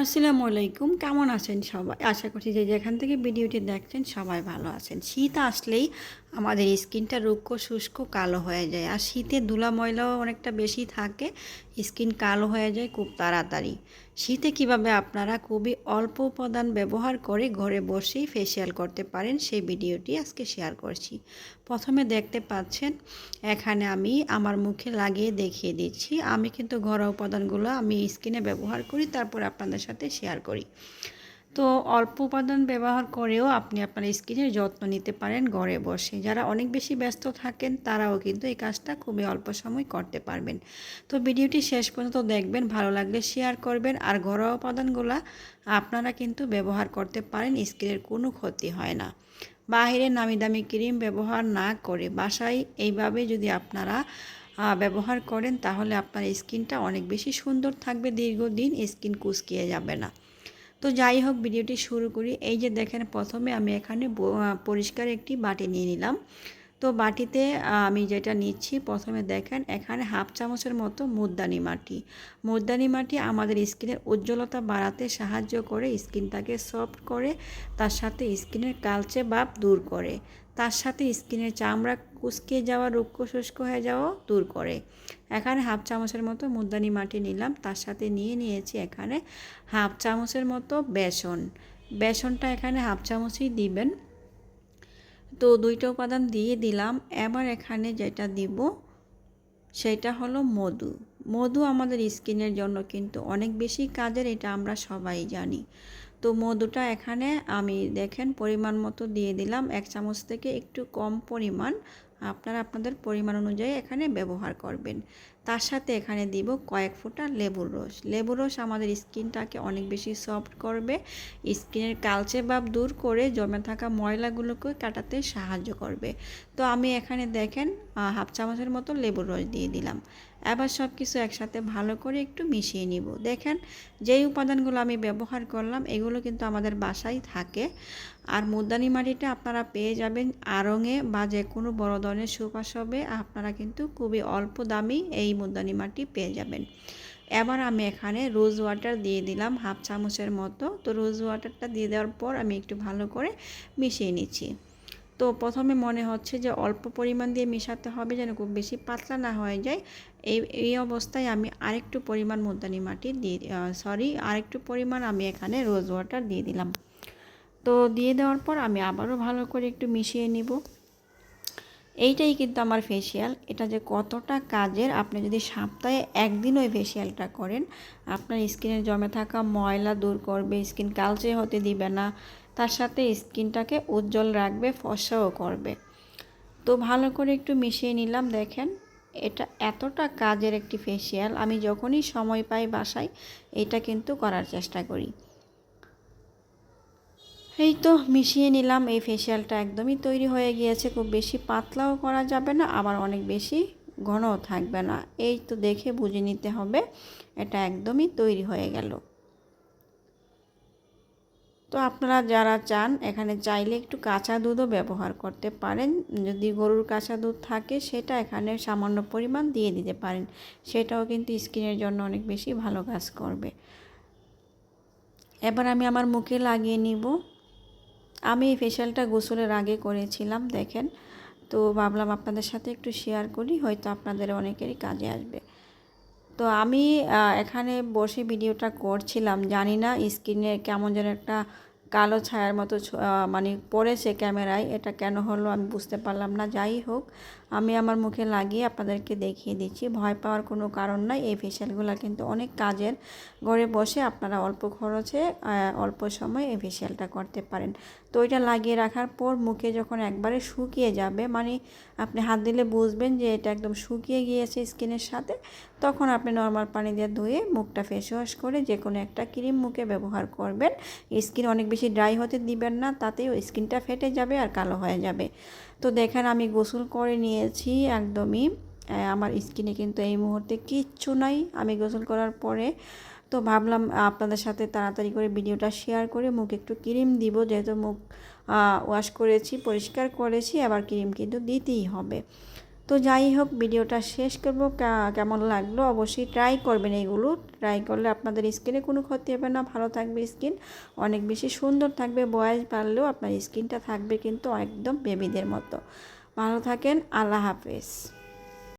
আসসালামু আলাইকুম, কেমন আছেন সবাই? আশা করছি যে যেখান থেকে ভিডিওটি দেখছেন সবাই ভালো আছেন। শীত আসলেই আমাদের স্কিনটা রুক্ষ, শুষ্ক, কালো হয়ে যায়। আর শীতে ধুলা ময়লাও অনেকটা বেশি থাকে, স্কিন কালো হয়ে যায় খুব তাড়াতাড়ি। শীতে কীভাবে আপনারা খুবই অল্প উপাদান ব্যবহার করে ঘরে বসেই ফেসিয়াল করতে পারেন সেই ভিডিওটি আজকে শেয়ার করছি। প্রথমে দেখতে পাচ্ছেন, এখানে আমি আমার মুখে লাগিয়ে দেখিয়ে দিচ্ছি। আমি কিন্তু ঘরোয়া উপাদানগুলো আমি স্কিনে ব্যবহার করি, তারপর আপনাদের সাথে শেয়ার করি। তো অল্প উপাদান ব্যবহার করেও আপনি আপনার স্কিনের যত্ন নিতে পারেন ঘরে বসে। যারা অনেক বেশি ব্যস্ত থাকেন, তারাও কিন্তু এই কাজটা খুবই অল্প সময় করতে পারবেন। তো ভিডিওটি শেষ পর্যন্ত দেখবেন, ভালো লাগলে শেয়ার করবেন আর ঘরোয়া উপাদানগুলো আপনারা কিন্তু ব্যবহার করতে পারেন, স্কিনের কোনো ক্ষতি হয় না। বাহিরে নামি দামি ক্রিম ব্যবহার না করে বাসায় এইভাবে যদি আপনারা ব্যবহার করেন, তাহলে আপনার স্কিনটা অনেক বেশি সুন্দর থাকবে, দীর্ঘদিন স্কিন কুচকিয়ে যাবে না। তো যাই হোক, ভিডিওটি শুরু করি। এই যে দেখেন, প্রথমে আমি এখানে পরিষ্কার একটি বাটি নিয়ে নিলাম। তো বাটিতে আমি যেটা নিচ্ছি, প্রথমে দেখেন এখানে হাফ চামচের মতো মুদ্দানি মাটি। মুদ্দানি মাটি আমাদের স্কিনের উজ্জ্বলতা বাড়াতে সাহায্য করে, স্কিনটাকে সফট করে, তার সাথে স্কিনের কালচে ভাব দূর করে। তার সাথে স্কিনের চামড়া কুচকে যাওয়া, রুক্ষ শুষ্ক হয়ে যাওয়া দূর করে। এখানে হাফ চামচের মতো মুদ্দানি মাটি নিলাম, তার সাথে নিয়ে নিয়েছি এখানে হাফ চামচের মতো বেসন। বেসনটা এখানে হাফ চামচই দিবেন। তো দুইটা উপাদান দিয়ে দিলাম। এবার এখানে যেটা দিব, সেটা হলো মধু। মধু আমাদের স্কিনের জন্য কিন্তু অনেক বেশি কাজের, এটা আমরা সবাই জানি। তো মধুটা এখানে আমি দেখেন পরিমাণ মতো দিয়ে দিলাম। এক চামচ থেকে একটু কম পরিমাণ। আপনারা আপনাদের পরিমাণ অনুযায়ী এখানে ব্যবহার করবেন। তার সাথে এখানে দিব কয়েক ফোঁটা লেবুর রস। লেবুর রস আমাদের স্কিনটাকে অনেক বেশি সফট করবে। স্কিনের কালচে ভাব দূর করে জমে থাকা ময়লাগুলোকে কাটাতে সাহায্য করবে। তো আমি এখানে দেখেন হাফ চামচের মতো লেবুর রস দিয়ে দিলাম। এবার সব কিছু একসাথে ভালো করে একটু মিশিয়ে নিব। দেখেন, যেই উপাদানগুলো আমি ব্যবহার করলাম, এগুলো কিন্তু আমাদের বাসায় থাকে। আর মুদানি মাটিটা আপনারা পেয়ে যাবেন। আড়ঙে বা যে কোনো বড় ধরনের সুপাস হবে আপনারা কিন্তু খুবই অল্প দামি এই মুদানি মাটি পেয়ে যাবেন। এবার আমি এখানে রোজ ওয়াটার দিয়ে দিলাম হাফ চামচের মতো। তো রোজ ওয়াটারটা দিয়ে দেওয়ার পর আমি একটু ভালো করে মিশিয়ে নিচ্ছি। তো প্রথমে মনে হচ্ছে যে অল্প পরিমাণ দিয়ে মেশাতে হবে যেন খুব বেশি পাতলা না হয়ে যায়। এই এই অবস্থায় আমি আরেকটু পরিমাণ মুদানি মাটি দিয়ে সরি আরেকটু পরিমাণ আমি এখানে রোজ ওয়াটার দিয়ে দিলাম। তো দিয়ে দেওয়ার পর আমি আবারও ভালো করে একটু মিশিয়ে নিব। এইটাই কিন্তু আমার ফেসিয়াল এটা যে কতটা কাজের, আপনি যদি সপ্তাহে একদিন ওই ফেসিয়ালটা করেন, আপনার স্কিনে জমে থাকা ময়লা দূর করবে স্কিন কালচে হতে দিবে না। তার সাথে স্কিনটাকে উজ্জ্বল রাখবে, ফসাও করবে। তো ভালো করে একটু মিশিয়ে নিলাম, দেখেন। এটা এতটা কাজের একটি ফেসিয়াল আমি যখনই সময় পাই বাসায়, এটা কিন্তু করার চেষ্টা করি। এই তো মিশিয়ে নিলাম, এই ফেসিয়ালটা একদমই তৈরি হয়ে গিয়েছে। খুব বেশি পাতলাও করা যাবে না, আবার অনেক বেশি ঘনও থাকবে না। এই তো দেখে বুঝে নিতে হবে, এটা একদমই তৈরি হয়ে গেল। তো আপনারা যারা চান, এখানে চাইলে একটু কাঁচা দুধও ব্যবহার করতে পারেন। যদি গরুর কাঁচা দুধ থাকে, সেটা এখানে সামান্য পরিমাণ দিয়ে দিতে পারেন। সেটাও কিন্তু স্কিনের জন্য অনেক বেশি ভালো কাজ করবে। এবার আমি আমার মুখে লাগিয়ে নিব। আমি এই ফেশিয়ালটা গোসলের আগে করেছিলাম, দেখেন। তো ভাবলাম আপনাদের সাথে একটু শেয়ার করি, হয়তো আপনাদের অনেকেরই কাজে আসবে। তো আমি এখানে বসে ভিডিওটা করছিলাম। জানি না স্ক্রিনে কেমন যেন একটা কালো ছায়ার মতো মানে পড়েছে ক্যামেরায়। এটা কেন হলো আমি বুঝতে পারলাম না। যাই হোক, আমি আমার মুখে লাগিয়ে আপনাদেরকে দেখিয়ে দিচ্ছি। ভয় পাওয়ার কোনো কারণ নাই। এই ফেশিয়ালগুলো কিন্তু অনেক কাজের। ঘরে বসে আপনারা অল্প খরচে অল্প সময় এই ফেশিয়ালটা করতে পারেন। তো এটা লাগিয়ে রাখার পর মুখে যখন একবারে শুকিয়ে যাবে মানে আপনি হাত দিলে বুঝবেন যে এটা একদম শুকিয়ে গিয়েছে স্কিনের সাথে, তখন আপনি নর্মাল পানি দিয়ে ধুয়ে মুখটা ফেস ওয়াশ করে যে কোনো একটা ক্রিম মুখে ব্যবহার করবেন। স্কিন অনেক বেশি ড্রাই হতে দিবেন না তাতেও স্কিনটা ফেটে যাবে আর কালো হয়ে যাবে। তো দেখেন আমি গোসল করে নিয়েছি একদমই। আমার স্কিনে কিন্তু এই মুহূর্তে কিচ্ছু নাই। আমি গোসল করার পরে তো ভাবলাম, আপনাদের সাথে তাড়াতাড়ি করে ভিডিওটা শেয়ার করে মুখ একটু ক্রিম দিব। যেহেতু মুখ ওয়াশ করেছি, পরিষ্কার করেছি, আবার ক্রিম কিন্তু দিতেই হবে। তো যাই হোক, ভিডিওটা শেষ করব। কেমন লাগল অবশ্যই ট্রাই করবেন এইগুলো ট্রাই করলে আপনাদের স্কিনে কোনো ক্ষতি হবে না। ভালো থাকবে স্কিন অনেক বেশি সুন্দর থাকবে। বয়স বাড়লেও আপনার স্কিনটা থাকবে কিন্তু একদম বেবিদের মতো। ভালো থাকেন। আল্লাহ হাফেজ।